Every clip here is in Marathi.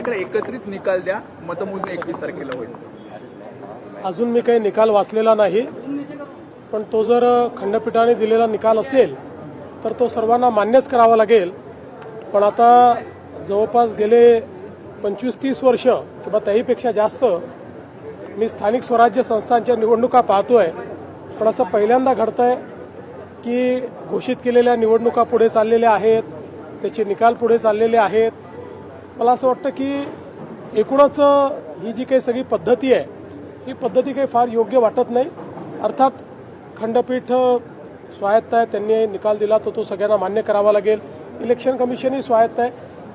एकत्रित निकाल द्या मतमोजणी एकवीस तारखेला होईल. अजून मी काही निकाल वाचलेला नाही पण तो जर खंडपीठाने दिलेला निकाल असेल तर तो सर्वांना मान्यच करावा लागेल. पण आता जवळपास गेले पंचवीस तीस वर्ष किंवा त्याहीपेक्षा जास्त मी स्थानिक स्वराज्य संस्थांच्या निवडणुका पाहतोय. पण असं पहिल्यांदा घडतंय की घोषित केलेल्या निवडणुका पुढे चाललेल्या आहेत त्याचे निकाल पुढे चाललेले आहेत मला असं वाटतं की एकूणच ही जी काही सगळी पद्धती आहे ही पद्धती काही फार योग्य वाटत नाही. अर्थात खंडपीठ स्वायत्त आहे त्यांनी निकाल दिला तर तो सगळ्यांना मान्य करावा लागेल. इलेक्शन कमिशनही स्वायत्त आहे.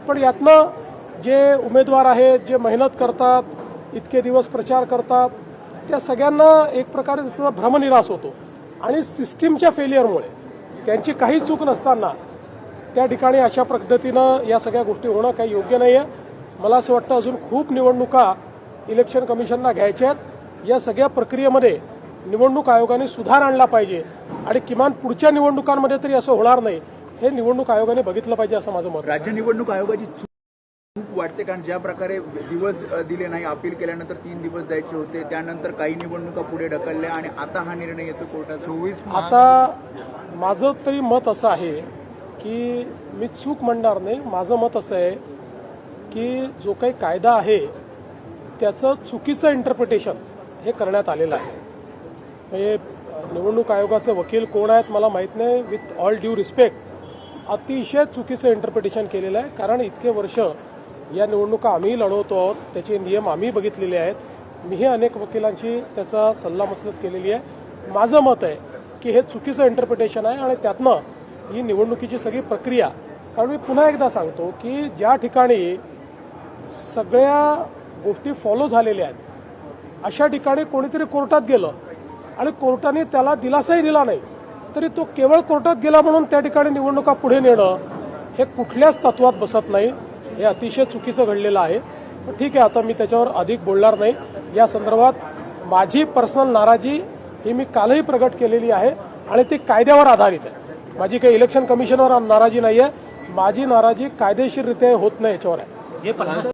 पण यातनं जे उमेदवार आहेत जे मेहनत करतात इतके दिवस प्रचार करतात त्या सगळ्यांना एक प्रकारे त्याचा भ्रमनिरास होतो. आणि सिस्टीमच्या फेलियरमुळे त्यांची काही चूक नसताना त्या ठिकाणी अशा पद्धतीनं या सगळ्या गोष्टी होणं काही योग्य नाही आहे मला असं वाटतं अजून खूप निवडणुका इलेक्शन कमिशनला घ्यायच्या आहेत. या सगळ्या प्रक्रियेमध्ये निवडणूक आयोगाने सुधार आणला पाहिजे. आणि किमान पुढच्या निवडणुकांमध्ये तरी असं होणार नाही. हे निवडणूक आयोगाने बघितलं पाहिजे असं माझं मत आहे. राज्य निवडणूक आयोगाची चूक वाटते कारण ज्या प्रकारे दिवस दिले नाही अपील केल्यानंतर तीन दिवस द्यायचे होते. त्यानंतर काही निवडणुका पुढे ढकलल्या आणि आता हा निर्णय येतो कोर्टात चोवीस आता माझं तरी मत असं आहे की मी चूक म्हणणार नाही. माझं मत असं आहे की जो काही कायदा आहे त्याचं चुकीचं इंटरप्रिटेशन हे करण्यात आलेलं आहे. म्हणजे निवडणूक आयोगाचे वकील कोण आहेत मला माहीत नाही. विथ ऑल ड्यू रिस्पेक्ट अतिशय चुकीचं इंटरप्रिटेशन केलेलं आहे. कारण इतके वर्ष या निवडणुका आम्ही लढवतो आहोत. त्याचे नियम आम्ही बघितलेले आहेत. मीही अनेक वकिलांशी त्याचा सल्लामसलत केलेली आहे. माझं मत आहे की हे चुकीचं इंटरप्रिटेशन आहे आणि त्यातनं ही निवडणुकीची सगळी प्रक्रिया. कारण मी पुन्हा एकदा सांगतो की ज्या ठिकाणी सगळ्या गोष्टी फॉलो झालेल्या आहेत अशा ठिकाणी कोणीतरी कोर्टात गेलं आणि कोर्टाने त्याला दिलासाही दिला नाही तरी तो केवळ कोर्टात गेला म्हणून त्या ठिकाणी निवडणुका पुढे नेणं हे कुठल्याच तत्वात बसत नाही. हे अतिशय चुकीचं घडलेलं आहे. पण ठीक आहे आता मी त्याच्यावर अधिक बोलणार नाही. या संदर्भात माझी पर्सनल नाराजी ही मी कालही प्रगट केलेली आहे आणि ती कायद्यावर आधारित आहे. माझी काही इलेक्शन कमिशनवर नाराजी नाही आहे माझी नाराजी कायदेशीररित्या होत नाही याच्यावर. आहे